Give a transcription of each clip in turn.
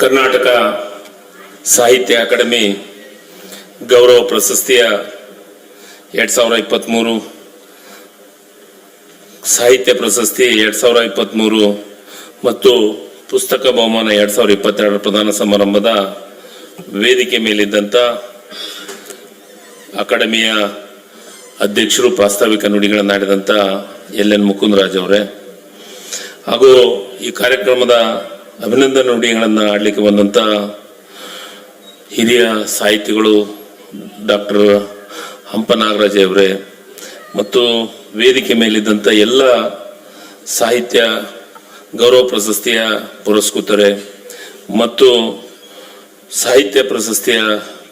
ಕರ್ನಾಟಕ ಸಾಹಿತ್ಯ ಅಕಾಡೆಮಿ ಗೌರವ ಪ್ರಶಸ್ತಿಯ ಎರಡ್ ಸಾವಿರ ಇಪ್ಪತ್ತ್ಮೂರು ಸಾಹಿತ್ಯ ಪ್ರಶಸ್ತಿ ಎರಡ್ ಸಾವಿರ ಇಪ್ಪತ್ತ್ಮೂರು ಮತ್ತು ಪುಸ್ತಕ ಬಹುಮಾನ ಎರಡ್ ಸಾವಿರ ಇಪ್ಪತ್ತೆರಡರ ಪ್ರಧಾನ ಸಮಾರಂಭದ ವೇದಿಕೆ ಮೇಲಿದ್ದಂಥ ಅಕಾಡೆಮಿಯ ಅಧ್ಯಕ್ಷರು ಪ್ರಾಸ್ತಾವಿಕ ನುಡಿಗಳನ್ನಾಡಿದಂಥ ಎಲ್ ಎನ್ ಮುಕುಂದರಾಜ್ ಅವರೇ. ಹಾಗೂ ಈ ಕಾರ್ಯಕ್ರಮದ ಅಭಿನಂದನೆ ನುಡಿಗಳನ್ನು ಆಡಲಿಕ್ಕೆ ಬಂದಂಥ ಹಿರಿಯ ಸಾಹಿತಿಗಳು ಡಾಕ್ಟರ್ ಹಂಪ ನಾಗರಾಜ್ ಅವರೇ ಮತ್ತು ವೇದಿಕೆ ಮೇಲಿದ್ದಂಥ ಎಲ್ಲ ಸಾಹಿತ್ಯ ಗೌರವ ಪ್ರಶಸ್ತಿಯ ಪುರಸ್ಕೃತರೆ ಮತ್ತು ಸಾಹಿತ್ಯ ಪ್ರಶಸ್ತಿಯ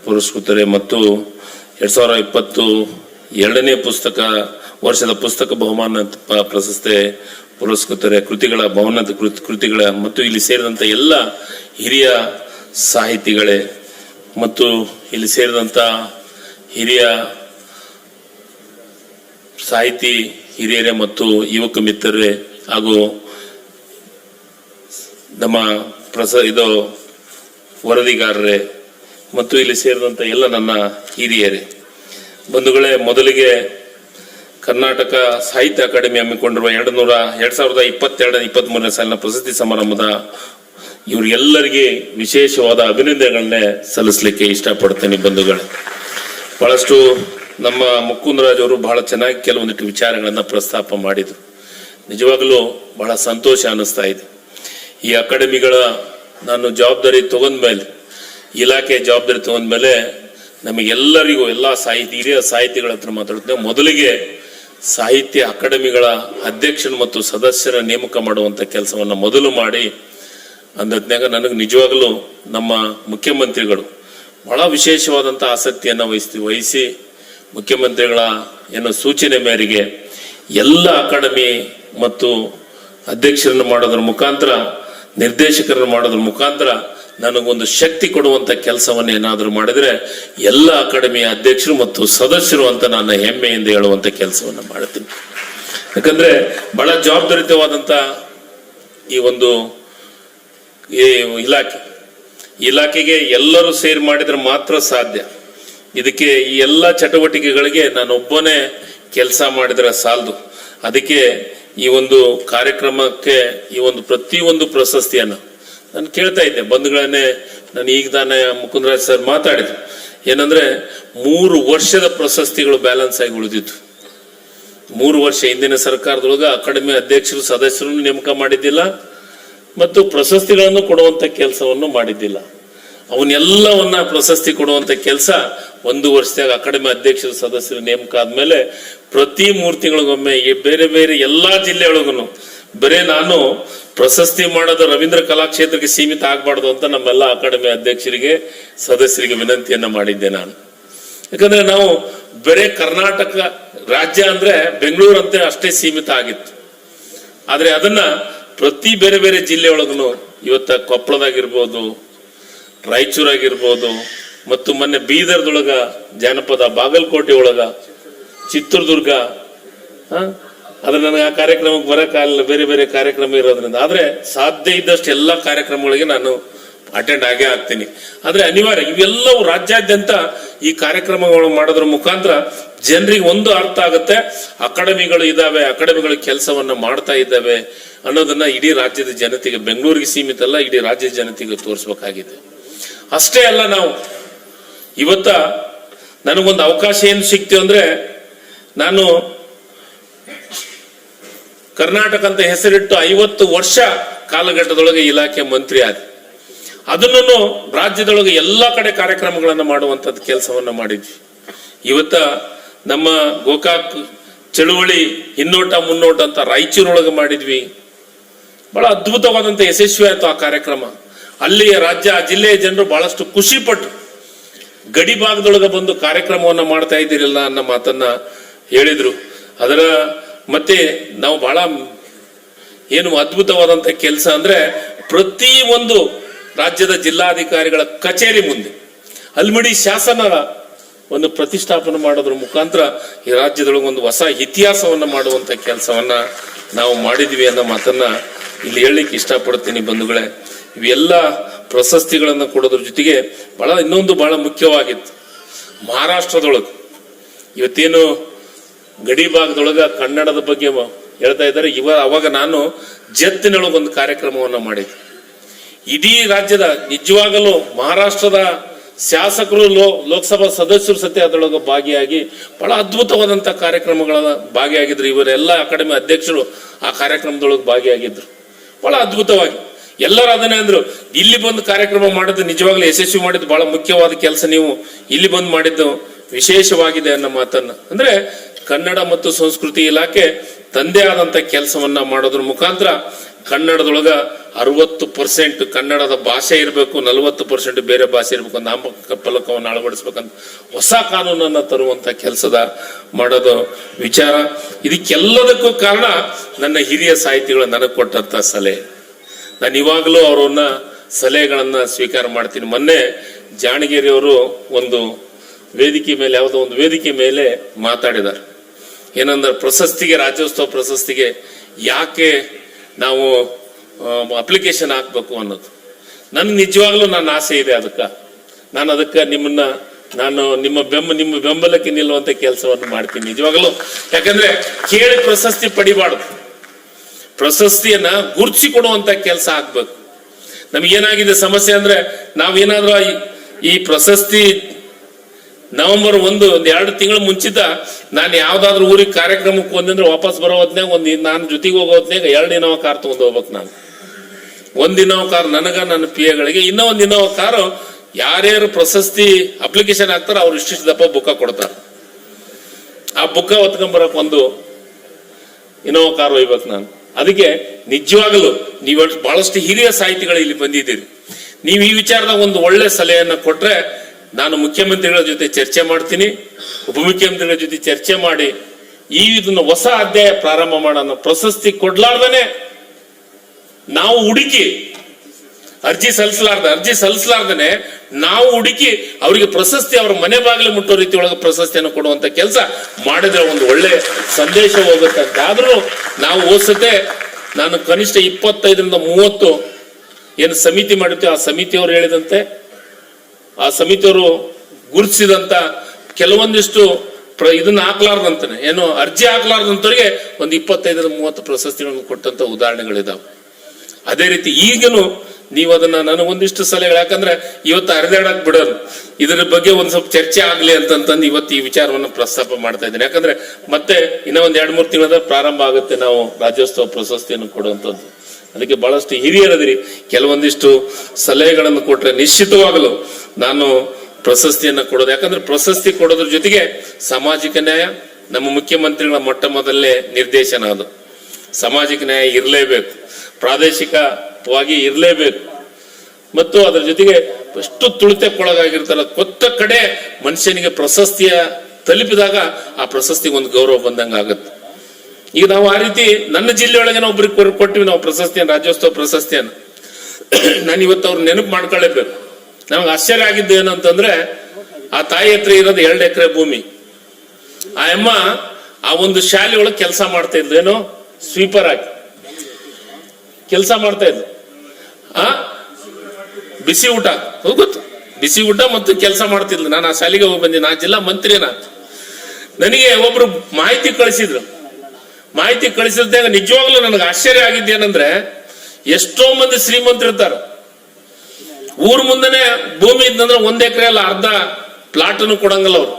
ಪುರಸ್ಕೃತರೆ ಮತ್ತು ಎರಡು ಸಾವಿರ ಇಪ್ಪತ್ತು ಎರಡನೇ ಪುಸ್ತಕ ವರ್ಷದ ಪುಸ್ತಕ ಬಹುಮಾನ ಪ್ರಶಸ್ತಿ ಪುರಸ್ಕೃತರೆ, ಕೃತಿಗಳ, ಭವನದ ಕೃತಿ, ಕೃತಿಗಳ, ಮತ್ತು ಇಲ್ಲಿ ಸೇರಿದಂಥ ಎಲ್ಲ ಹಿರಿಯ ಸಾಹಿತಿಗಳೇ, ಮತ್ತು ಇಲ್ಲಿ ಸೇರಿದಂಥ ಹಿರಿಯ ಸಾಹಿತಿ ಹಿರಿಯರೇ ಮತ್ತು ಯುವಕ ಮಿತ್ರರೇ ಹಾಗೂ ನಮ್ಮ ಪ್ರಸ, ಇದು ವರದಿಗಾರರೇ ಮತ್ತು ಇಲ್ಲಿ ಸೇರಿದಂಥ ಎಲ್ಲ ನನ್ನ ಹಿರಿಯರೇ. ಬಂಧುಗಳೇ, ಮೊದಲಿಗೆ ಕರ್ನಾಟಕ ಸಾಹಿತ್ಯ ಅಕಾಡೆಮಿ ಹಮ್ಮಿಕೊಂಡಿರುವ ಎರಡು ನೂರ ಎರಡ್ ಸಾವಿರದ ಇಪ್ಪತ್ತೆರಡು ಇಪ್ಪತ್ತ್ ಮೂರನೇ ಸಾಲಿನ ಪ್ರಶಸ್ತಿ ಸಮಾರಂಭದ ಇವರಿಗೆಲ್ಲರಿಗೆ ವಿಶೇಷವಾದ ಅಭಿನಂದನೆಗಳನ್ನೇ ಸಲ್ಲಿಸಲಿಕ್ಕೆ ಇಷ್ಟಪಡ್ತೇನೆ ಬಂಧುಗಳೇ. ಬಹಳಷ್ಟು ನಮ್ಮ ಮುಕುಂದರಾಜ್ ಅವರು ಬಹಳ ಚೆನ್ನಾಗಿ ಕೆಲವೊಂದಿಟ್ಟು ವಿಚಾರಗಳನ್ನು ಪ್ರಸ್ತಾಪ ಮಾಡಿದ್ರು. ನಿಜವಾಗಲೂ ಬಹಳ ಸಂತೋಷ ಅನ್ನಿಸ್ತಾ ಇದೆ. ಈ ಅಕಾಡೆಮಿಗಳ ನಾನು ಜವಾಬ್ದಾರಿ ತಗೊಂಡ್ಮೇಲೆ, ಇಲಾಖೆ ಜವಾಬ್ದಾರಿ ತಗೊಂಡ್ಮೇಲೆ ನಮಗೆಲ್ಲರಿಗೂ, ಎಲ್ಲ ಸಾಹಿತಿ ಹಿರಿಯ ಸಾಹಿತಿಗಳ ಹತ್ರ ಮಾತಾಡ್ತೇವೆ ಮೊದಲಿಗೆ ಸಾಹಿತ್ಯ ಅಕಾಡೆಮಿಗಳ ಅಧ್ಯಕ್ಷರು ಮತ್ತು ಸದಸ್ಯರ ನೇಮಕ ಮಾಡುವಂಥ ಕೆಲಸವನ್ನು ಮೊದಲು ಮಾಡಿ ಅಂದತ್ನಾಗ ನನಗೆ ನಿಜವಾಗಲೂ ನಮ್ಮ ಮುಖ್ಯಮಂತ್ರಿಗಳು ಬಹಳ ವಿಶೇಷವಾದಂಥ ಆಸಕ್ತಿಯನ್ನು ವಹಿಸಿ ವಹಿಸಿ ಮುಖ್ಯಮಂತ್ರಿಗಳ ಏನೋ ಸೂಚನೆ ಮೇರೆಗೆ ಎಲ್ಲ ಅಕಾಡೆಮಿ ಮತ್ತು ಅಧ್ಯಕ್ಷರನ್ನು ಮಾಡೋದ್ರ ಮುಖಾಂತರ, ನಿರ್ದೇಶಕರನ್ನು ಮಾಡೋದ್ರ ಮುಖಾಂತರ ನನಗೊಂದು ಶಕ್ತಿ ಕೊಡುವಂತ ಕೆಲಸವನ್ನು ಏನಾದರೂ ಮಾಡಿದ್ರೆ ಎಲ್ಲ ಅಕಾಡೆಮಿಯ ಅಧ್ಯಕ್ಷರು ಮತ್ತು ಸದಸ್ಯರು ಅಂತ ನನ್ನ ಹೆಮ್ಮೆಯಿಂದ ಹೇಳುವಂತ ಕೆಲಸವನ್ನು ಮಾಡ್ತೀನಿ. ಯಾಕಂದ್ರೆ ಬಹಳ ಜವಾಬ್ದಾರಿತವಾದಂತ ಈ ಒಂದು ಈ ಇಲಾಖೆ. ಇಲಾಖೆಗೆ ಎಲ್ಲರೂ ಸೇರಿ ಮಾಡಿದ್ರೆ ಮಾತ್ರ ಸಾಧ್ಯ. ಇದಕ್ಕೆ ಈ ಎಲ್ಲ ಚಟುವಟಿಕೆಗಳಿಗೆ ನಾನೊಬ್ಬನೇ ಕೆಲಸ ಮಾಡಿದ್ರೆ ಸಾಲದು. ಅದಕ್ಕೆ ಈ ಒಂದು ಕಾರ್ಯಕ್ರಮಕ್ಕೆ ಈ ಒಂದು ಪ್ರತಿಯೊಂದು ಪ್ರಶಸ್ತಿಯನ್ನು ನಾನು ಕೇಳ್ತಾ ಇದ್ದೆ. ಬಂಧುಗಳನ್ನೇ, ನಾನು ಈಗ ತಾನೇ ಮುಕುಂದರಾಜ್ ಸರ್ ಮಾತಾಡಿದ್ರು ಏನಂದ್ರೆ, ಮೂರು ವರ್ಷದ ಪ್ರಶಸ್ತಿಗಳು ಬ್ಯಾಲೆನ್ಸ್ ಆಗಿ ಉಳಿದಿತ್ತು. ಮೂರು ವರ್ಷ ಹಿಂದಿನ ಸರ್ಕಾರದೊಳಗ ಅಕಾಡೆಮಿ ಅಧ್ಯಕ್ಷರು, ಸದಸ್ಯರನ್ನು ನೇಮಕ ಮಾಡಿದ್ದಿಲ್ಲ ಮತ್ತು ಪ್ರಶಸ್ತಿಗಳನ್ನು ಕೊಡುವಂತ ಕೆಲಸವನ್ನು ಮಾಡಿದ್ದಿಲ್ಲ. ಅವನ್ನೆಲ್ಲವನ್ನ ಪ್ರಶಸ್ತಿ ಕೊಡುವಂತ ಕೆಲಸ ಒಂದು ವರ್ಷದಾಗ ಅಕಾಡೆಮಿ ಅಧ್ಯಕ್ಷರು, ಸದಸ್ಯರು ನೇಮಕ ಆದ್ಮೇಲೆ ಪ್ರತಿ ಮೂರು ತಿಂಗಳಿಗೊಮ್ಮೆ ಬೇರೆ ಬೇರೆ ಎಲ್ಲಾ ಜಿಲ್ಲೆಯೊಳಗೂ ಬರೇ ನಾನು ಪ್ರಶಸ್ತಿ ಮಾಡೋದು ರವೀಂದ್ರ ಕಲಾಕ್ಷೇತ್ರಕ್ಕೆ ಸೀಮಿತ ಆಗ್ಬಾರ್ದು ಅಂತ ನಮ್ಮೆಲ್ಲ ಅಕಾಡೆಮಿ ಅಧ್ಯಕ್ಷರಿಗೆ, ಸದಸ್ಯರಿಗೆ ವಿನಂತಿಯನ್ನ ಮಾಡಿದ್ದೆ ನಾನು. ಯಾಕಂದ್ರೆ ನಾವು ಬರೇ ಕರ್ನಾಟಕ ರಾಜ್ಯ ಅಂದ್ರೆ ಬೆಂಗಳೂರು ಅಂತ ಅಷ್ಟೇ ಸೀಮಿತ ಆಗಿತ್ತು. ಆದ್ರೆ ಅದನ್ನ ಪ್ರತಿ ಬೇರೆ ಬೇರೆ ಜಿಲ್ಲೆಯೊಳಗೂ ಇವತ್ತ ಕೊಪ್ಪಳದಾಗಿರ್ಬೋದು, ರಾಯಚೂರಾಗಿರ್ಬೋದು, ಮತ್ತು ಮೊನ್ನೆ ಬೀದರ್ದೊಳಗ, ಜಾನಪದ ಬಾಗಲಕೋಟೆ ಒಳಗ, ಚಿತ್ರದುರ್ಗ ಆದ್ರೆ ನನಗೆ ಆ ಕಾರ್ಯಕ್ರಮಕ್ಕೆ ಬರೋಕ್ಕಾಗಲಿಲ್ಲ ಬೇರೆ ಬೇರೆ ಕಾರ್ಯಕ್ರಮ ಇರೋದ್ರಿಂದ. ಆದ್ರೆ ಸಾಧ್ಯ ಇದ್ದಷ್ಟು ಎಲ್ಲಾ ಕಾರ್ಯಕ್ರಮಗಳಿಗೆ ನಾನು ಅಟೆಂಡ್ ಆಗೇ ಆಗ್ತೀನಿ. ಆದ್ರೆ ಅನಿವಾರ್ಯ, ಇವೆಲ್ಲವೂ ರಾಜ್ಯಾದ್ಯಂತ ಈ ಕಾರ್ಯಕ್ರಮಗಳು ಮಾಡೋದ್ರ ಮುಖಾಂತರ ಜನರಿಗೆ ಒಂದು ಅರ್ಥ ಆಗುತ್ತೆ. ಅಕಾಡೆಮಿಗಳು ಇದಾವೆ, ಅಕಾಡೆಮಿಗಳು ಕೆಲಸವನ್ನ ಮಾಡ್ತಾ ಇದ್ದಾವೆ ಅನ್ನೋದನ್ನ ಇಡೀ ರಾಜ್ಯದ ಜನತೆಗೆ, ಬೆಂಗಳೂರಿಗೆ ಸೀಮಿತ ಅಲ್ಲ, ಇಡೀ ರಾಜ್ಯದ ಜನತೆಗೆ ತೋರಿಸ್ಬೇಕಾಗಿದೆ. ಅಷ್ಟೇ ಅಲ್ಲ ನಾವು, ಇವತ್ತ ನನಗೊಂದು ಅವಕಾಶ ಏನು ಸಿಕ್ತು ಅಂದ್ರೆ ನಾನು ಕರ್ನಾಟಕ ಅಂತ ಹೆಸರಿಟ್ಟು ಐವತ್ತು ವರ್ಷ ಕಾಲಘಟ್ಟದೊಳಗೆ ಇಲಾಖೆ ಮಂತ್ರಿ ಆದ ಅದನ್ನು ರಾಜ್ಯದೊಳಗೆ ಎಲ್ಲಾ ಕಡೆ ಕಾರ್ಯಕ್ರಮಗಳನ್ನು ಮಾಡುವಂತದ್ದು ಕೆಲಸವನ್ನ ಮಾಡಿದ್ವಿ. ಇವತ್ತ ನಮ್ಮ ಗೋಕಾಕ್ ಚಳುವಳಿ ಹಿನ್ನೋಟ ಮುನ್ನೋಟ ಅಂತ ರಾಯಚೂರೊಳಗೆ ಮಾಡಿದ್ವಿ. ಬಹಳ ಅದ್ಭುತವಾದಂತ ಯಶಸ್ವಿ ಆಯ್ತು ಆ ಕಾರ್ಯಕ್ರಮ. ಅಲ್ಲಿಯ ರಾಜ್ಯ, ಜಿಲ್ಲೆಯ ಜನರು ಬಹಳಷ್ಟು ಖುಷಿ ಪಟ್ಟು ಗಡಿ ಭಾಗದೊಳಗೆ ಬಂದು ಕಾರ್ಯಕ್ರಮವನ್ನ ಮಾಡ್ತಾ ಇದ್ದೀರಲ್ಲ ಅನ್ನೋ ಮಾತನ್ನ ಹೇಳಿದ್ರು. ಅದರ ಮತ್ತೆ ನಾವು ಬಹಳ ಏನು ಅದ್ಭುತವಾದಂತ ಕೆಲಸ ಅಂದ್ರೆ ಪ್ರತಿ ಒಂದು ರಾಜ್ಯದ ಜಿಲ್ಲಾಧಿಕಾರಿಗಳ ಕಚೇರಿ ಮುಂದೆ ಅಲ್ಮಡಿ ಶಾಸನ ಒಂದು ಪ್ರತಿಷ್ಠಾಪನೆ ಮಾಡೋದ್ರ ಮುಖಾಂತರ ಈ ರಾಜ್ಯದೊಳಗೆ ಒಂದು ಹೊಸ ಇತಿಹಾಸವನ್ನ ಮಾಡುವಂತ ಕೆಲಸವನ್ನ ನಾವು ಮಾಡಿದ್ವಿ ಅನ್ನೋ ಮಾತನ್ನ ಇಲ್ಲಿ ಹೇಳಲಿಕ್ಕೆ ಇಷ್ಟಪಡ್ತೀನಿ ಬಂಧುಗಳೇ. ಇವೆಲ್ಲ ಪ್ರಶಸ್ತಿಗಳನ್ನು ಕೊಡೋದ್ರ ಜೊತೆಗೆ ಬಹಳ ಇನ್ನೊಂದು ಬಹಳ ಮುಖ್ಯವಾಗಿತ್ತು. ಮಹಾರಾಷ್ಟ್ರದೊಳಗೆ ಇವತ್ತೇನು ಗಡಿ ಭಾಗದೊಳಗ ಕನ್ನಡದ ಬಗ್ಗೆ ಹೇಳ್ತಾ ಇದ್ದಾರೆ. ಇವ ಅವಾಗ ನಾನು ಜತ್ತಿನೊಳಗೆ ಒಂದು ಕಾರ್ಯಕ್ರಮವನ್ನು ಮಾಡಿದ್ದೆ. ಇಡೀ ರಾಜ್ಯದ ನಿಜವಾಗಲೂ ಮಹಾರಾಷ್ಟ್ರದ ಶಾಸಕರು ಲೋ ಲೋಕಸಭಾ ಸದಸ್ಯರು ಸತ್ಯ ಅದರೊಳಗೆ ಭಾಗಿಯಾಗಿ ಬಹಳ ಅದ್ಭುತವಾದಂಥ ಕಾರ್ಯಕ್ರಮಗಳ ಭಾಗಿಯಾಗಿದ್ರು. ಇವರೆಲ್ಲ ಅಕಾಡೆಮಿ ಅಧ್ಯಕ್ಷರು ಆ ಕಾರ್ಯಕ್ರಮದೊಳಗೆ ಭಾಗಿಯಾಗಿದ್ರು. ಬಹಳ ಅದ್ಭುತವಾಗಿ. ಎಲ್ಲರೂ ಅದನ್ನೇ ಅಂದ್ರು, ಇಲ್ಲಿ ಬಂದು ಕಾರ್ಯಕ್ರಮ ಮಾಡಿದ್ದು ನಿಜವಾಗ್ಲೂ ಯಶಸ್ವಿ ಮಾಡಿದ್ದು ಬಹಳ ಮುಖ್ಯವಾದ ಕೆಲಸ ನೀವು ಇಲ್ಲಿ ಬಂದು ಮಾಡಿದ್ದು ವಿಶೇಷವಾಗಿದೆ ಅನ್ನೋ ಮಾತನ್ನ. ಅಂದ್ರೆ ಕನ್ನಡ ಮತ್ತು ಸಂಸ್ಕೃತಿ ಇಲಾಖೆ ತಂದೆ ಆದಂತ ಕೆಲಸವನ್ನ ಮಾಡೋದ್ರ ಮುಖಾಂತರ ಕನ್ನಡದೊಳಗ ಅರವತ್ತು ಪರ್ಸೆಂಟ್ ಕನ್ನಡದ ಭಾಷೆ ಇರಬೇಕು, ನಲವತ್ತು ಪರ್ಸೆಂಟ್ ಬೇರೆ ಭಾಷೆ ಇರಬೇಕು ನಾಮಕ ಫಲಕವನ್ನು ಅಳವಡಿಸ್ಬೇಕಂತ ಹೊಸ ಕಾನೂನನ್ನ ತರುವಂತ ಕೆಲಸದ ಮಾಡೋದು ವಿಚಾರ. ಇದಕ್ಕೆಲ್ಲದಕ್ಕೂ ಕಾರಣ ನನ್ನ ಹಿರಿಯ ಸಾಹಿತಿಗಳು ನನಗೆ ಕೊಟ್ಟಂತ ಸಲಹೆ. ನಾನು ಇವಾಗಲೂ ಅವರನ್ನ ಸಲಹೆಗಳನ್ನ ಸ್ವೀಕಾರ ಮಾಡ್ತೀನಿ. ಮೊನ್ನೆ ಜಾಣಗಿರಿ ಅವರು ಒಂದು ವೇದಿಕೆ ಮೇಲೆ, ಯಾವುದೋ ಒಂದು ವೇದಿಕೆ ಮೇಲೆ ಮಾತಾಡಿದ್ದಾರೆ ಏನಂದ್ರೆ ಪ್ರಶಸ್ತಿಗೆ, ರಾಜ್ಯೋತ್ಸವ ಪ್ರಶಸ್ತಿಗೆ ಯಾಕೆ ನಾವು ಅಪ್ಲಿಕೇಶನ್ ಹಾಕ್ಬೇಕು ಅನ್ನೋದು. ನನ್ಗೆ ನಿಜವಾಗ್ಲೂ ನನ್ನ ಆಸೆ ಇದೆ ಅದಕ್ಕೆ. ನಾನು ಅದಕ್ಕೆ ನಿಮ್ಮನ್ನ, ನಾನು ನಿಮ್ಮ ಬೆಂಬ ನಿಮ್ಮ ಬೆಂಬಲಕ್ಕೆ ನಿಲ್ಲುವಂತ ಕೆಲಸವನ್ನು ಮಾಡ್ತೀನಿ ನಿಜವಾಗ್ಲೂ. ಯಾಕಂದ್ರೆ ಕೇಳಿ ಪ್ರಶಸ್ತಿ ಪಡಿಬಾರ್ದು. ಪ್ರಶಸ್ತಿಯನ್ನ ಗುರುತಿಸಿ ಕೊಡುವಂತ ಕೆಲಸ ಆಗ್ಬೇಕು. ನಮಗೇನಾಗಿದೆ ಸಮಸ್ಯೆ ಅಂದ್ರೆ ನಾವೇನಾದ್ರೂ ಈ ಪ್ರಶಸ್ತಿ ನವೆಂಬರ್ ಒಂದು, ಒಂದ್ ಎರಡು ತಿಂಗಳು ಮುಂಚಿತ ನಾನು ಯಾವ್ದಾದ್ರು ಊರಿಗೆ ಕಾರ್ಯಕ್ರಮಕ್ಕೆ ಒಂದಂದ್ರೆ ವಾಪಸ್ ಬರೋ ಹೊತ್ನಾಗ ಒಂದ್ ನಾನು ಜೊತೆಗೆ ಹೋಗೋ ಹೊತ್ನಾಗ ಎರಡು ಇನೋವಾ ಕಾರ್ ತಗೊಂಡು ಹೋಗ್ಬೇಕು ನಾನು. ಒಂದ್ ಇನೋವಾ ಕಾರ್ ನನಗ, ನನ್ನ ಪಿ ಎಗಳಿಗೆ ಇನ್ನೂ ಒಂದ್ ಇನೋವಾ ಕಾರು ಯಾರ್ಯಾರು ಪ್ರಶಸ್ತಿ ಅಪ್ಲಿಕೇಶನ್ ಹಾಕ್ತಾರ ಅವ್ರು ಇಷ್ಟಿಷ್ಟು ದಪ್ಪ ಬುಕ್ಕ ಕೊಡ್ತಾರೆ. ಆ ಬುಕ್ಕ ಹೊತ್ಕೊಂಡ್ಬರಕ್ ಒಂದು ಇನೋವಾ ಕಾರ್ ಒಯ್ಬೇಕು ನಾನು. ಅದಕ್ಕೆ ನಿಜವಾಗಲು ನೀವು ಬಹಳಷ್ಟು ಹಿರಿಯ ಸಾಹಿತಿಗಳು ಇಲ್ಲಿ ಬಂದಿದ್ದೀರಿ. ನೀವು ಈ ವಿಚಾರದಾಗ ಒಂದು ಒಳ್ಳೆ ಸಲಹೆಯನ್ನ ಕೊಟ್ರೆ ನಾನು ಮುಖ್ಯಮಂತ್ರಿಗಳ ಜೊತೆ ಚರ್ಚೆ ಮಾಡ್ತೀನಿ, ಉಪಮುಖ್ಯಮಂತ್ರಿಗಳ ಜೊತೆ ಚರ್ಚೆ ಮಾಡಿ, ಈ ಇದನ್ನ ಹೊಸ ಅಧ್ಯಾಯ ಪ್ರಾರಂಭ ಮಾಡೋಣ ಪ್ರಶಸ್ತಿ ಕೊಡ್ಲಾರ್ದನೆ ನಾವು ಹುಡುಕಿ, ಅರ್ಜಿ ಸಲ್ಲಿಸಲಾರ್ದ, ಅರ್ಜಿ ಸಲ್ಲಿಸಲಾರ್ದನೆ ನಾವು ಹುಡುಕಿ ಅವರಿಗೆ ಪ್ರಶಸ್ತಿ ಅವರ ಮನೆ ಬಾಗಿಲು ಮುಟ್ಟೋ ರೀತಿ ಒಳಗೆ ಪ್ರಶಸ್ತಿಯನ್ನು ಕೊಡುವಂತ ಕೆಲಸ ಮಾಡಿದ್ರೆ ಒಂದು ಒಳ್ಳೆ ಸಂದೇಶ ಹೋಗುತ್ತೆ ಆದ್ರೂ ನಾವು ಓದ್ಸತೆ ನಾನು ಕನಿಷ್ಠ ಇಪ್ಪತ್ತೈದರಿಂದ ಮೂವತ್ತು ಏನು ಸಮಿತಿ ಮಾಡುತ್ತೆ ಆ ಸಮಿತಿಯವರು ಹೇಳಿದಂತೆ ಆ ಸಮಿತಿಯವರು ಗುರುತಿಸಿದಂತ ಕೆಲವೊಂದಿಷ್ಟು ಪ್ರ ಇದನ್ನ ಹಾಕ್ಲಾರ್ದಂತಾನೆ. ಏನು ಅರ್ಜಿ ಹಾಕ್ಲಾರ್ದಂತವ್ರಿಗೆ ಒಂದು ಇಪ್ಪತ್ತೈದರ ಮೂವತ್ತು ಪ್ರಶಸ್ತಿಗಳನ್ನು ಕೊಟ್ಟಂತ ಉದಾಹರಣೆಗಳಿದಾವೆ. ಅದೇ ರೀತಿ ಈಗನು ನೀವು ಅದನ್ನ ನನಗೊಂದಿಷ್ಟು ಸಲಹೆಗಳು ಯಾಕಂದ್ರೆ ಇವತ್ತು ಹರಿದಾಡಕ್ ಬಿಡೋರು ಇದರ ಬಗ್ಗೆ ಒಂದ್ ಸ್ವಲ್ಪ ಚರ್ಚೆ ಆಗ್ಲಿ ಅಂತಂತಂದು ಇವತ್ತು ಈ ವಿಚಾರವನ್ನು ಪ್ರಸ್ತಾಪ ಮಾಡ್ತಾ ಇದ್ದೀನಿ. ಯಾಕಂದ್ರೆ ಮತ್ತೆ ಇನ್ನೂ ಒಂದ್ ಎರಡ್ ಮೂರು ತಿಂಗಳ ಪ್ರಾರಂಭ ಆಗುತ್ತೆ ನಾವು ರಾಜ್ಯೋತ್ಸವ ಪ್ರಶಸ್ತಿಯನ್ನು ಕೊಡುವಂಥದ್ದು ಅದಕ್ಕೆ ಬಹಳಷ್ಟು ಹಿರಿಯರದಿರಿ. ಕೆಲವೊಂದಿಷ್ಟು ಸಲಹೆಗಳನ್ನು ಕೊಟ್ಟರೆ ನಿಶ್ಚಿತವಾಗಲು ನಾನು ಪ್ರಶಸ್ತಿಯನ್ನ ಕೊಡೋದು. ಯಾಕಂದ್ರೆ ಪ್ರಶಸ್ತಿ ಕೊಡೋದ್ರ ಜೊತೆಗೆ ಸಾಮಾಜಿಕ ನ್ಯಾಯ, ನಮ್ಮ ಮುಖ್ಯಮಂತ್ರಿಗಳ ಮೊಟ್ಟ ಮೊದಲನೇ ನಿರ್ದೇಶನ ಅದು. ಸಾಮಾಜಿಕ ನ್ಯಾಯ ಇರಲೇಬೇಕು. ಪ್ರಾದೇಶಿಕವಾಗಿ ಇರಲೇಬೇಕು. ಮತ್ತು ಅದರ ಜೊತೆಗೆ ಎಷ್ಟು ತುಳಿತಕ್ಕೊಳಗಾಗಿರ್ತಾರ ಕೊತ್ತ ಕಡೆ ಮನುಷ್ಯನಿಗೆ ಪ್ರಶಸ್ತಿಯ ತಲುಪಿದಾಗ ಆ ಪ್ರಶಸ್ತಿಗೆ ಒಂದು ಗೌರವ ಬಂದಂಗ ಆಗತ್ತೆ ಈಗ ನಾವು ಆ ರೀತಿ ನನ್ನ ಜಿಲ್ಲೆಯೊಳಗೆ ನಾವು ಒಬ್ರಿಗೆ ಕೊಟ್ಟಿವಿ ನಾವು ಪ್ರಶಸ್ತಿಯನ್ನು, ರಾಜ್ಯೋತ್ಸವ ಪ್ರಶಸ್ತಿಯನ್ನು. ನಾನು ಇವತ್ತು ಅವ್ರು ನೆನಪು ಮಾಡ್ಕೊಳ್ಳೇಬೇಕು. ನಮ್ಗೆ ಆಶ್ಚರ್ಯ ಆಗಿದ್ದು ಏನಂತಂದ್ರೆ, ಆ ತಾಯಿ ಹತ್ರ ಇರೋದು ಎರಡು ಎಕರೆ ಭೂಮಿ. ಆ ಅಮ್ಮ ಆ ಒಂದು ಶಾಲೆ ಕೆಲಸ ಮಾಡ್ತಾ ಇದ್ಲು. ಏನು? ಸ್ವೀಪರ್ ಆಗಿ. ಕೆಲಸ ಮಾಡ್ತಾ ಇದ್ಲು. ಆ? ಬಿಸಿ ಊಟ. ಹೋಗುತ್ತೆ ಗೊತ್ತು. ಬಿಸಿ ಊಟ ಮತ್ತು ಕೆಲಸ ಮಾಡ್ತಿದ್ಲು. ನಾನು ಆ ಶಾಲೆಗೆ ಹೋಗಿ ಬಂದಿನಿ ನಾ ಜಿಲ್ಲಾ ಮಂತ್ರಿನ ನನಗೆ ಒಬ್ರು ಮಾಹಿತಿ ಕಳಿಸಿದ್ರು. ಮಾಹಿತಿ ಕಳಿಸಿದಾಗ ನಿಜವಾಗ್ಲೂ ನನಗೆ ಆಶ್ಚರ್ಯ ಆಗಿದ್ದೇನೆಂದ್ರೆ ಎಷ್ಟೋ ಮಂದಿ ಶ್ರೀಮಂತರು ಇರ್ತಾರ ಊರ್ ಮುಂದೆನೆ ಭೂಮಿ ಇದ್ದಂದ್ರೆ ಒಂದ್ ಎಕರೆ ಅಲ್ಲ, ಅರ್ಧ ಪ್ಲಾಟ್ ಅನ್ನು ಕೊಡಂಗಲ್ಲ ಅವ್ರು.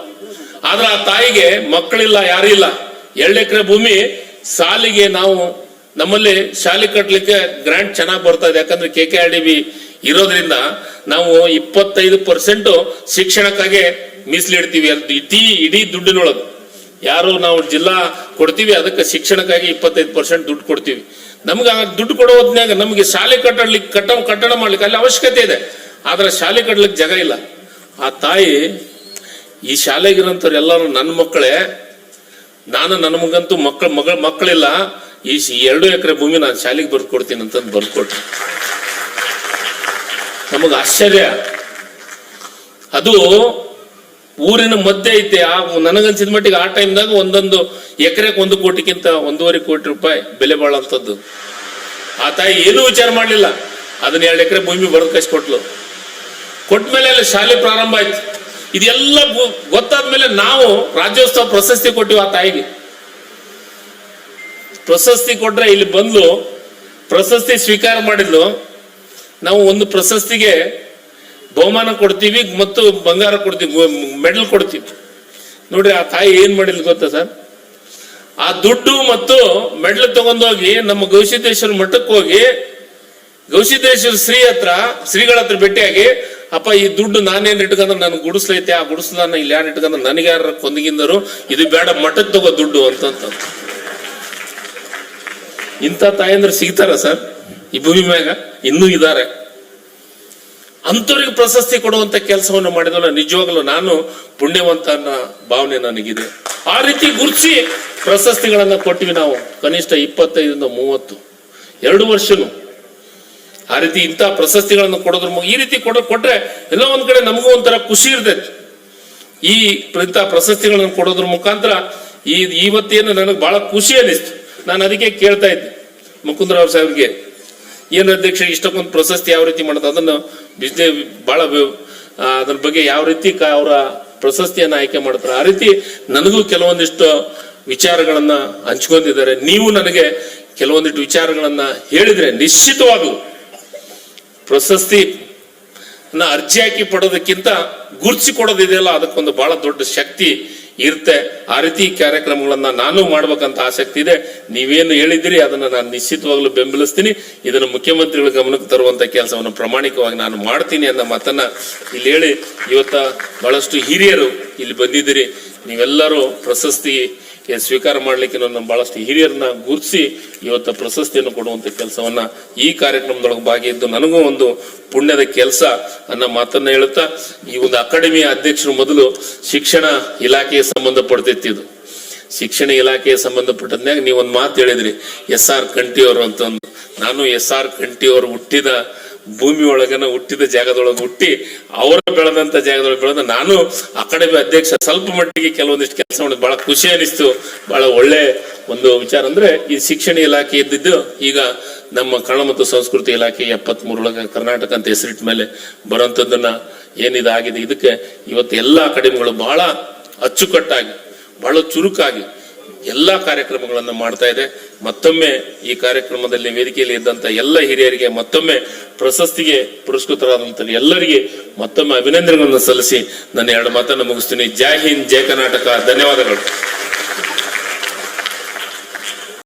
ಆದ್ರೆ ಆ ತಾಯಿಗೆ ಮಕ್ಕಳಿಲ್ಲ, ಯಾರು ಇಲ್ಲ. ಎರಡು ಎಕರೆ ಭೂಮಿ, ಸಾಲಿಗೆ ನಾವು ನಮ್ಮಲ್ಲಿ ಶಾಲೆ ಕಟ್ಟಲಿಕ್ಕೆ ಗ್ರಾಂಟ್ ಚೆನ್ನಾಗಿ ಬರ್ತಾ ಇದೆ. ಯಾಕಂದ್ರೆ K K R D B ಇರೋದ್ರಿಂದ ನಾವು ಇಪ್ಪತ್ತೈದು ಪರ್ಸೆಂಟ್ ಶಿಕ್ಷಣಕ್ಕಾಗಿ ಮೀಸಲಿಡ್ತೀವಿ. ಅಂತ ಇಡೀ ಇಡೀ ದುಡ್ಡಿನೊಳಗೆ. ಯಾರು ನಾವು ಜಿಲ್ಲಾ ಕೊಡ್ತೀವಿ, ಅದಕ್ಕೆ ಶಿಕ್ಷಣಕ್ಕಾಗಿ ಇಪ್ಪತ್ತೈದು ಪರ್ಸೆಂಟ್ ದುಡ್ಡು ಕೊಡ್ತೀವಿ. ನಮ್ಗೆ ಆ ದುಡ್ಡು ಕೊಡೋ ಹೊತ್ನ್ಯಾಗ ನಮಗೆ ಶಾಲೆ ಕಟ್ಟಲಿಕ್ಕೆ ಕಟ್ಟ, ಕಟ್ಟಡ ಮಾಡ್ಲಿಕ್ಕೆ ಅಲ್ಲಿ ಅವಶ್ಯಕತೆ ಇದೆ. ಆದ್ರೆ ಶಾಲೆ ಕಟ್ಟಲಿಕ್ಕೆ ಜಾಗ ಇಲ್ಲ. ಆ ತಾಯಿ, ಈ ಶಾಲೆಗಿರೋಂಥವ್ರು ಎಲ್ಲರೂ ನನ್ನ ಮಕ್ಕಳೇ, ನಾನು ನನ್ನ ಮಗಂತೂ ಮಕ್ಕಳ, ಮಗಳ ಮಕ್ಕಳಿಲ್ಲ. ಈ ಎರಡು ಎಕರೆ ಭೂಮಿ ನಾನು ಶಾಲೆಗೆ ಬರ್ದು ಕೊಡ್ತೀನಿ ಅಂತಂದು ಬರ್ದು ಕೊಟ್ರು ನಮಗ ಆಶ್ಚರ್ಯ. ಅದು ಊರಿನ ಮಧ್ಯೆ ಐತೆ. ಆ ನನಗನ್ಸಿದ ಮಟ್ಟಿಗೆ ಆ ಟೈಮ್ದಾಗ ಒಂದೊಂದು ಎಕರೆಗೆ ಒಂದು ಕೋಟಿಗಿಂತ ಒಂದೂವರೆ ಕೋಟಿ ರೂಪಾಯಿ ಬೆಲೆ ಬಾಳಂತದ್ದು. ಆ ತಾಯಿ ಏನೂ ವಿಚಾರ ಮಾಡಲಿಲ್ಲ. ಅದನ್ನ ಎರಡು ಎಕರೆ ಭೂಮಿ ಬರೆದು ಕಷ್ಟ ಕೊಟ್ಲು. ಕೊಟ್ಮೇಲೆ ಅಲ್ಲಿ ಶಾಲೆ ಪ್ರಾರಂಭ ಆಯ್ತು. ಇದೆಲ್ಲ ಗೊತ್ತಾದ ಮೇಲೆ ನಾವು ರಾಜ್ಯೋತ್ಸವ ಪ್ರಶಸ್ತಿ ಕೊಟ್ಟಿವಿ ಆ ತಾಯಿಗೆ. ಪ್ರಶಸ್ತಿ ಕೊಟ್ರೆ ಇಲ್ಲಿ ಬಂದ್ಲು, ಪ್ರಶಸ್ತಿ ಸ್ವೀಕಾರ ಮಾಡಿದ್ಲು. ನಾವು ಒಂದು ಪ್ರಶಸ್ತಿಗೆ ಬಹುಮಾನ ಕೊಡ್ತೀವಿ ಮತ್ತು ಬಂಗಾರ ಕೊಡ್ತೀವಿ ಮೆಡಲ್ ಕೊಡ್ತೀವಿ. ನೋಡ್ರಿ ಆ ತಾಯಿ ಏನ್ ಮಾಡಿಲ್ಲ ಗೊತ್ತಾ ಸರ್? ಆ ದುಡ್ಡು ಮತ್ತು ಮೆಡಲ್ ತಗೊಂಡೋಗಿ ನಮ್ಮ ಗೌಸಿದ್ದೇಶ್ವರ ಮಠಕ್ಕೆ ಹೋಗಿ ಗೌಸಿದ್ದೇಶ್ವರ ಶ್ರೀ ಹತ್ರ, ಶ್ರೀಗಳ ಹತ್ರ ಭೇಟಿಯಾಗಿ, ಅಪ್ಪ ಈ ದುಡ್ಡು ನಾನೇನು ಇಟ್ಕಂದ್ರೆ ನನ್ ಗುಡಿಸ್ಲೈತೆ, ಆ ಗುಡಿಸ್ಲನ್ನ ಇಲ್ಲಿ ಯಾರು ಇಟ್ಕಂದ್ರೆ ನನಗೆ ಯಾರ ಕೊಂದಗಿಂದರು, ಇದು ಬೇಡ, ಮಠಕ್ಕೆ ತಗೋ ದುಡ್ಡು ಅಂತಂತ. ಇಂಥ ತಾಯಂದ್ರೆ ಸಿಗ್ತಾರ ಸರ್? ಈ ಭೂಮಿ ಮ್ಯಾಗ ಇನ್ನೂ ಇದಾರೆ. ಅಂಥವ್ರಿಗೆ ಪ್ರಶಸ್ತಿ ಕೊಡುವಂತ ಕೆಲಸವನ್ನು ಮಾಡಿದಲ್ಲ ನಿಜವಾಗ್ಲೂ ನಾನು ಪುಣ್ಯವಂತ ಅನ್ನೋ ಭಾವನೆ ನನಗಿದೆ. ಆ ರೀತಿ ಗುರುತಿಸಿ ಪ್ರಶಸ್ತಿಗಳನ್ನ ಕೊಟ್ಟಿವಿ ನಾವು ಕನಿಷ್ಠ ಇಪ್ಪತ್ತೈದರಿಂದ ಮೂವತ್ತು. ಎರಡು ವರ್ಷನು. ಆ ರೀತಿ ಇಂಥ ಪ್ರಶಸ್ತಿಗಳನ್ನು ಕೊಡೋದ್ರ ಈ ರೀತಿ ಕೊಡ ಕೊಟ್ರೆ ಎಲ್ಲೋ ಒಂದ್ ಕಡೆ ನಮಗೂ ಒಂಥರ ಖುಷಿ ಇರ್ತೈತಿ. ಈ ಇಂಥ ಪ್ರಶಸ್ತಿಗಳನ್ನು ಕೊಡೋದ್ರ ಮುಖಾಂತರ ಈ ಇವತ್ತೇನು ನನಗೆ ಬಹಳ ಖುಷಿ ಅನಿಸ್ತು. ನಾನು ಅದಕ್ಕೆ ಕೇಳ್ತಾ ಇದ್ದೆ. ಮುಕುಂದ್ರಾವ್ ಸಾಹೇಬ್ಗೆ ಏನು ಅಧ್ಯಕ್ಷ, ಇಷ್ಟಕ್ಕೊಂದು ಪ್ರಶಸ್ತಿ ಯಾವ ರೀತಿ ಮಾಡೋದು? ಅದನ್ನು ಬಿಸ್ನೆ ಬಹಳ ಅದ್ರ ಬಗ್ಗೆ ಯಾವ ರೀತಿ ಅವರ ಪ್ರಶಸ್ತಿಯನ್ನು ಆಯ್ಕೆ ಮಾಡ್ತಾರೆ? ಆ ರೀತಿ ನನಗೂ ಕೆಲವೊಂದಿಷ್ಟು ವಿಚಾರಗಳನ್ನ ಹಂಚ್ಕೊಂಡಿದ್ದಾರೆ. ನೀವು ನನಗೆ ಕೆಲವೊಂದಿಷ್ಟು ವಿಚಾರಗಳನ್ನ ಹೇಳಿದ್ರೆ ನಿಶ್ಚಿತವಾಗಲು ಪ್ರಶಸ್ತಿ ಅರ್ಜಿ ಹಾಕಿ ಪಡೋದಕ್ಕಿಂತ ಗುರುತಿಸಿ ಕೊಡೋದಿದೆಯಲ್ಲ ಅದಕ್ಕೊಂದು ಬಹಳ ದೊಡ್ಡ ಶಕ್ತಿ ಇರುತ್ತೆ ಆ ರೀತಿ ಕಾರ್ಯಕ್ರಮಗಳನ್ನ ನಾನು ಮಾಡ್ಬೇಕಂತ ಆಸಕ್ತಿ ಇದೆ. ನೀವೇನು ಹೇಳಿದಿರಿ ಅದನ್ನ ನಾನು ನಿಶ್ಚಿತವಾಗ್ಲೂ ಬೆಂಬಲಿಸ್ತೀನಿ. ಇದನ್ನು ಮುಖ್ಯಮಂತ್ರಿಗಳ ಗಮನಕ್ಕೆ ತರುವಂತ ಕೆಲಸವನ್ನು ಪ್ರಾಮಾಣಿಕವಾಗಿ ನಾನು ಮಾಡ್ತೀನಿ ಅನ್ನೋ ಮಾತನ್ನ ಇಲ್ಲಿ ಹೇಳಿ ಇವತ್ತ ಬಹಳಷ್ಟು ಹಿರಿಯರು ಇಲ್ಲಿ ಬಂದಿದ್ದೀರಿ. ನೀವೆಲ್ಲರೂ ಪ್ರಶಸ್ತಿ ಸ್ವೀಕಾರ ಮಾಡಲಿಕ್ಕೆ ನನ್ನ ಬಹಳಷ್ಟು ಹಿರಿಯರನ್ನ ಗುರುಸಿ ಇವತ್ತು ಪ್ರಶಸ್ತಿಯನ್ನು ಕೊಡುವಂತ ಕೆಲಸವನ್ನ ಈ ಕಾರ್ಯಕ್ರಮದೊಳಗೆ ಭಾಗಿಯಿದ್ದು ನನಗೂ ಒಂದು ಪುಣ್ಯದ ಕೆಲಸ ಅನ್ನೋ ಮಾತನ್ನ ಹೇಳುತ್ತಾ, ಈ ಒಂದು ಅಕಾಡೆಮಿಯ ಅಧ್ಯಕ್ಷರು ಮೊದಲು ಶಿಕ್ಷಣ ಇಲಾಖೆಗೆ ಸಂಬಂಧಪಡ್ತಿತ್ತು. ಶಿಕ್ಷಣ ಇಲಾಖೆಗೆ ಸಂಬಂಧಪಟ್ಟದ್ನಾಗ ಒಂದು ಮಾತು ಹೇಳಿದ್ರಿ, ಎಸ್ ಆರ್ ಕಂಠಿಯವರು ಅಂತ ಒಂದು ನಾನು ಎಸ್ ಆರ್ ಕಂಠಿಯವರು ಹುಟ್ಟಿದ ಭೂಮಿ ಒಳಗನ ಹುಟ್ಟಿದ ಜಾಗದೊಳಗೆ ಹುಟ್ಟಿ ಅವರು ಬೆಳೆದಂತ ಜಾಗದೊಳಗೆ ಬೆಳೆದ ನಾನು ಅಕಾಡೆಮಿ ಅಧ್ಯಕ್ಷ ಸ್ವಲ್ಪ ಮಟ್ಟಿಗೆ ಕೆಲವೊಂದಿಷ್ಟು ಕೆಲಸ ಮಾಡಿದ್ ಬಹಳ ಖುಷಿ ಅನಿಸ್ತು. ಬಹಳ ಒಳ್ಳೆ ಒಂದು ವಿಚಾರ ಅಂದ್ರೆ ಈ ಶಿಕ್ಷಣ ಇಲಾಖೆ ಇದ್ದಿದ್ದು ಈಗ ನಮ್ಮ ಕನ್ನಡ ಮತ್ತು ಸಂಸ್ಕೃತಿ ಇಲಾಖೆ ಎಪ್ಪತ್ತ್ ಮೂರೊಳಗೆ ಕರ್ನಾಟಕ ಅಂತ ಹೆಸರಿಟ್ಟ ಮೇಲೆ ಬರೋಂಥದ್ದನ್ನ ಏನಿದಾಗಿದೆ. ಇದಕ್ಕೆ ಇವತ್ತು ಎಲ್ಲಾ ಅಕಾಡೆಮಿಗಳು ಬಹಳ ಅಚ್ಚುಕಟ್ಟಾಗಿ, ಬಹಳ ಚುರುಕಾಗಿ ಎಲ್ಲಾ ಕಾರ್ಯಕ್ರಮಗಳನ್ನು ಮಾಡ್ತಾ ಇದೆ. ಮತ್ತೊಮ್ಮೆ ಈ ಕಾರ್ಯಕ್ರಮದಲ್ಲಿ ವೇದಿಕೆಯಲ್ಲಿ ಇದ್ದಂತ ಎಲ್ಲ ಹಿರಿಯರಿಗೆ ಮತ್ತೊಮ್ಮೆ ಪ್ರಶಸ್ತಿಗೆ ಪುರಸ್ಕೃತರಾದಂತ ಎಲ್ಲರಿಗೆ ಮತ್ತೊಮ್ಮೆ ಅಭಿನಂದನೆಗಳನ್ನು ಸಲ್ಲಿಸಿ ನನ್ನ ಎರಡು ಮಾತನ್ನು ಮುಗಿಸ್ತೀನಿ. ಜೈ ಹಿಂದ್, ಜೈ ಕರ್ನಾಟಕ. ಧನ್ಯವಾದಗಳು.